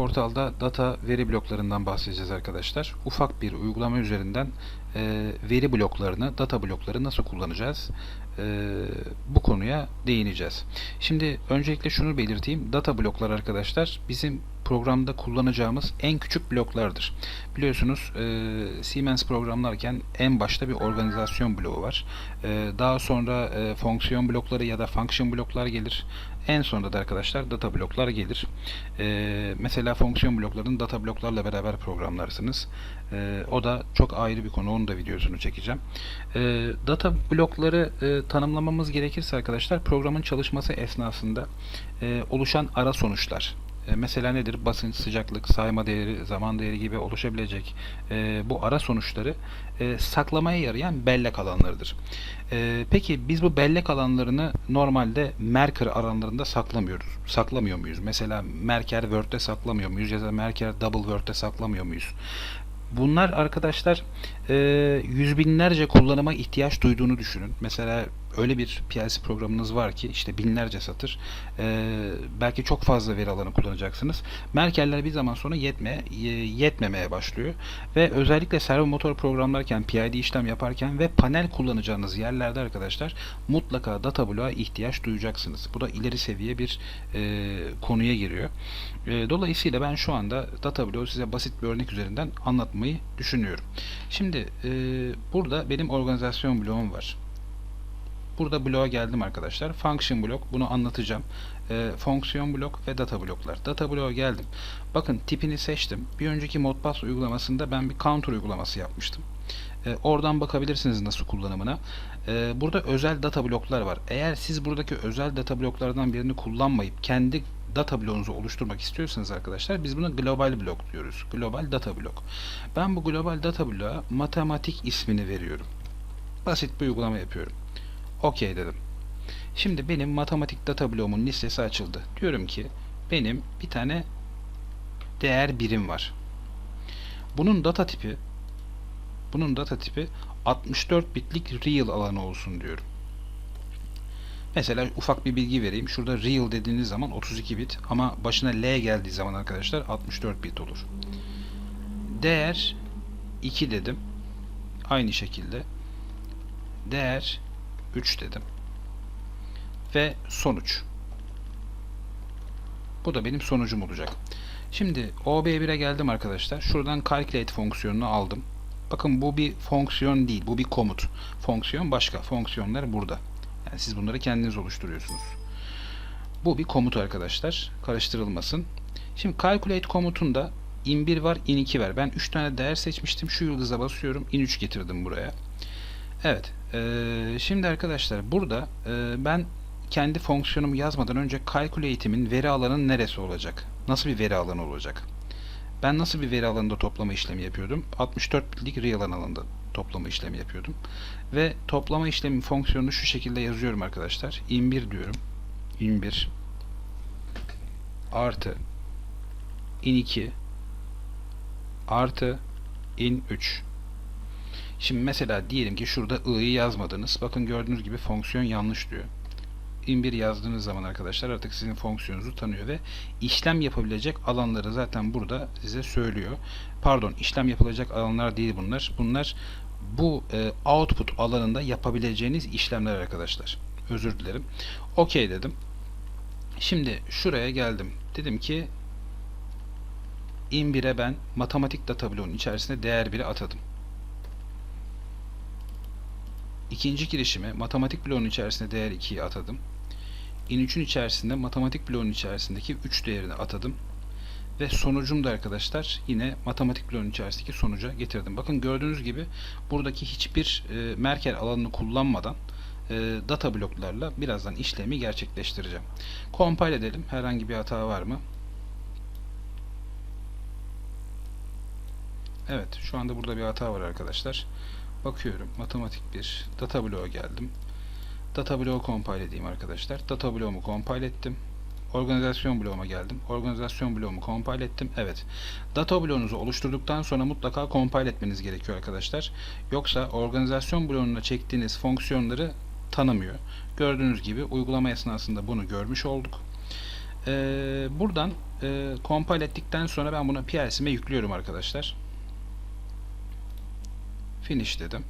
Portal'da data veri bloklarından bahsedeceğiz arkadaşlar. Ufak bir uygulama üzerinden e, veri bloklarını, data blokları nasıl kullanacağız? E, bu konuya değineceğiz. Şimdi öncelikle şunu belirteyim. Data bloklar arkadaşlar bizim programda kullanacağımız en küçük bloklardır. Biliyorsunuz e, Siemens programlarken en başta bir organizasyon bloğu var. E, daha sonra e, fonksiyon blokları ya da function bloklar gelir. En sonunda da arkadaşlar data bloklar gelir. E, mesela fonksiyon bloklarını data bloklarla beraber programlarsınız. E, o da çok ayrı bir konu. Onun da videosunu çekeceğim. E, data blokları e, tanımlamamız gerekirse arkadaşlar programın çalışması esnasında e, oluşan ara sonuçlar. E, Mesela nedir? Basınç, sıcaklık, sayma değeri, zaman değeri gibi oluşabilecek e, bu ara sonuçları e, saklamaya yarayan bellek alanlarıdır. E, peki biz bu bellek alanlarını normalde Merker alanlarında saklamıyoruz. Saklamıyor muyuz? Mesela Merker Word'de saklamıyor muyuz? Ya da Merker Double Word'de saklamıyor muyuz? Bunlar arkadaşlar e, yüz binlerce kullanıma ihtiyaç duyduğunu düşünün. Mesela öyle bir PLC programınız var ki işte binlerce satır. E, belki çok fazla veri alanı kullanacaksınız. Merkeller bir zaman sonra yetme, yetmemeye başlıyor. Ve özellikle servo motor programlarken, PID işlem yaparken ve panel kullanacağınız yerlerde arkadaşlar mutlaka data bloğa ihtiyaç duyacaksınız. Bu da ileri seviye bir e, konuya giriyor. E, dolayısıyla ben şu anda data bloğu size basit bir örnek üzerinden anlatmayı düşünüyorum. Şimdi e, burada benim organizasyon bloğum var. Burada bloğa geldim arkadaşlar. Function blok bunu anlatacağım. E, fonksiyon blok ve data bloklar. Data bloğa geldim. Bakın tipini seçtim. Bir önceki Modbus uygulamasında ben bir counter uygulaması yapmıştım. E, oradan bakabilirsiniz nasıl kullanımına. E, burada özel data bloklar var. Eğer siz buradaki özel data bloklardan birini kullanmayıp kendi data bloğunuzu oluşturmak istiyorsanız arkadaşlar biz buna global blok diyoruz. Global data blok. Ben bu global data bloğa matematik ismini veriyorum. Basit bir uygulama yapıyorum. OK dedim. Şimdi benim matematik data bloğumun listesi açıldı. Diyorum ki benim bir tane değer birim var. Bunun data tipi bunun data tipi 64 bitlik real alanı olsun diyorum. Mesela ufak bir bilgi vereyim. Şurada real dediğiniz zaman 32 bit ama başına L geldiği zaman arkadaşlar 64 bit olur. Değer 2 dedim. Aynı şekilde değer 3 dedim. Ve sonuç. Bu da benim sonucum olacak. Şimdi OB1'e geldim arkadaşlar. Şuradan calculate fonksiyonunu aldım. Bakın bu bir fonksiyon değil. Bu bir komut. Fonksiyon başka. Fonksiyonlar burada. Yani siz bunları kendiniz oluşturuyorsunuz. Bu bir komut arkadaşlar. Karıştırılmasın. Şimdi calculate komutunda in1 var, in2 var. Ben 3 tane değer seçmiştim. Şu yıldıza basıyorum. in3 getirdim buraya. Evet. E, şimdi arkadaşlar burada e, ben kendi fonksiyonumu yazmadan önce calculate'imin veri alanı neresi olacak? Nasıl bir veri alanı olacak? Ben nasıl bir veri alanında toplama işlemi yapıyordum? 64 bitlik real alanında toplama işlemi yapıyordum. Ve toplama işlemi fonksiyonunu şu şekilde yazıyorum arkadaşlar. in1 diyorum. in1 artı in2 artı in3 Şimdi mesela diyelim ki şurada i'yi yazmadınız. Bakın gördüğünüz gibi fonksiyon yanlış diyor. in1 yazdığınız zaman arkadaşlar artık sizin fonksiyonunuzu tanıyor ve işlem yapabilecek alanları zaten burada size söylüyor. Pardon işlem yapılacak alanlar değil bunlar. Bunlar bu e, output alanında yapabileceğiniz işlemler arkadaşlar. Özür dilerim. OK dedim. Şimdi şuraya geldim. Dedim ki in1'e ben matematik data bloğunun içerisine değer 1'i atadım. İkinci girişime matematik bloğunun içerisinde değer 2'yi atadım. in3'ün içerisinde matematik bloğunun içerisindeki 3 değerini atadım. Ve sonucum da arkadaşlar yine matematik bloğunun içerisindeki sonuca getirdim. Bakın gördüğünüz gibi buradaki hiçbir e, Merkel alanını kullanmadan e, data bloklarla birazdan işlemi gerçekleştireceğim. Compile edelim. Herhangi bir hata var mı? Evet. Şu anda burada bir hata var arkadaşlar. Bakıyorum. Matematik 1. Data bloğa geldim. Data bloğu compile edeyim arkadaşlar. Data bloğumu compile ettim. Organizasyon bloğuma geldim. Organizasyon bloğumu compile ettim. Evet. Data bloğunuzu oluşturduktan sonra mutlaka compile etmeniz gerekiyor arkadaşlar. Yoksa organizasyon bloğuna çektiğiniz fonksiyonları tanımıyor. Gördüğünüz gibi uygulama esnasında bunu görmüş olduk. Ee, buradan e, compile ettikten sonra ben bunu PLC'me yüklüyorum arkadaşlar. Finish dedim.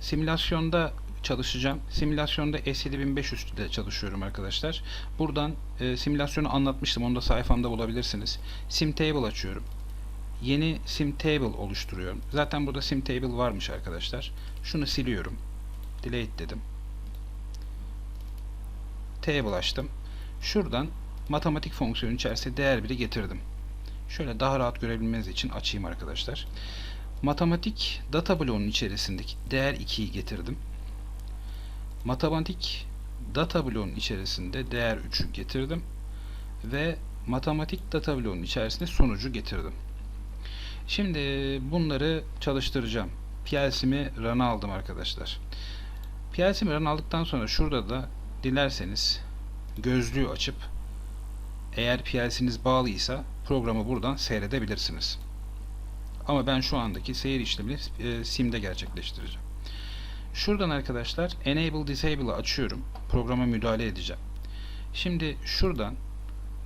Simülasyonda çalışacağım. Simülasyonda S7500 ile çalışıyorum arkadaşlar. Buradan e, simülasyonu anlatmıştım. Onu da sayfamda bulabilirsiniz. Simtable açıyorum. Yeni Simtable oluşturuyorum. Zaten burada Simtable varmış arkadaşlar. Şunu siliyorum. Delete dedim. Table açtım. Şuradan matematik fonksiyonu içerisinde değer biri getirdim. Şöyle daha rahat görebilmeniz için açayım arkadaşlar. Matematik data bloğunun içerisindeki değer 2'yi getirdim. Matematik data bloğunun içerisinde değer 3'ü getirdim. Ve matematik data bloğunun içerisinde sonucu getirdim. Şimdi bunları çalıştıracağım. PLC'mi run'a aldım arkadaşlar. PLC'mi run aldıktan sonra şurada da dilerseniz gözlüğü açıp eğer PLC'niz bağlıysa programı buradan seyredebilirsiniz. Ama ben şu andaki seyir işlemini e, SIM'de gerçekleştireceğim. Şuradan arkadaşlar Enable Disable'ı açıyorum. Programa müdahale edeceğim. Şimdi şuradan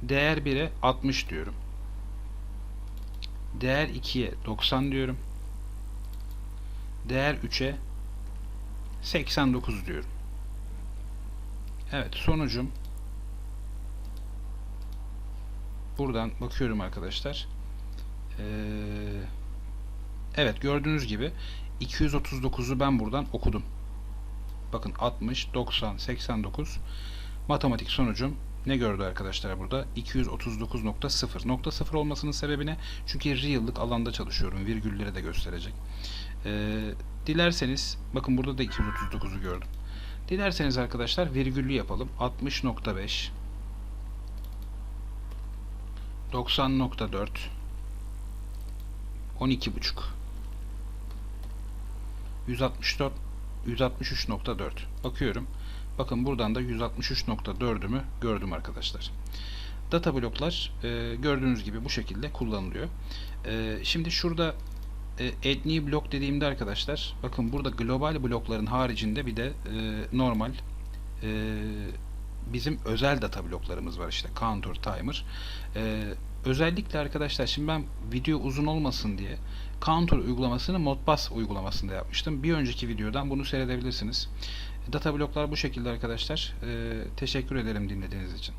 değer 1'e 60 diyorum. Değer 2'ye 90 diyorum. Değer 3'e 89 diyorum. Evet sonucum buradan bakıyorum arkadaşlar. Ee, evet gördüğünüz gibi 239'u ben buradan okudum. Bakın 60, 90, 89 matematik sonucum ne gördü arkadaşlar burada? 239.0. Nokta 0 olmasının sebebi ne? Çünkü real'lık alanda çalışıyorum. Virgülleri de gösterecek. Ee, dilerseniz bakın burada da 239'u gördüm. Dilerseniz arkadaşlar virgüllü yapalım. 60.5 90.4 12.5 164 163.4 bakıyorum. Bakın buradan da 163.4'ümü gördüm arkadaşlar. Data bloklar e, gördüğünüz gibi bu şekilde kullanılıyor. E, şimdi şurada e, new blok dediğimde arkadaşlar bakın burada global blokların haricinde bir de e, normal e, bizim özel data bloklarımız var işte counter timer. E, özellikle arkadaşlar şimdi ben video uzun olmasın diye counter uygulamasını Modbus uygulamasında yapmıştım. Bir önceki videodan bunu seyredebilirsiniz. Data bloklar bu şekilde arkadaşlar. E, teşekkür ederim dinlediğiniz için.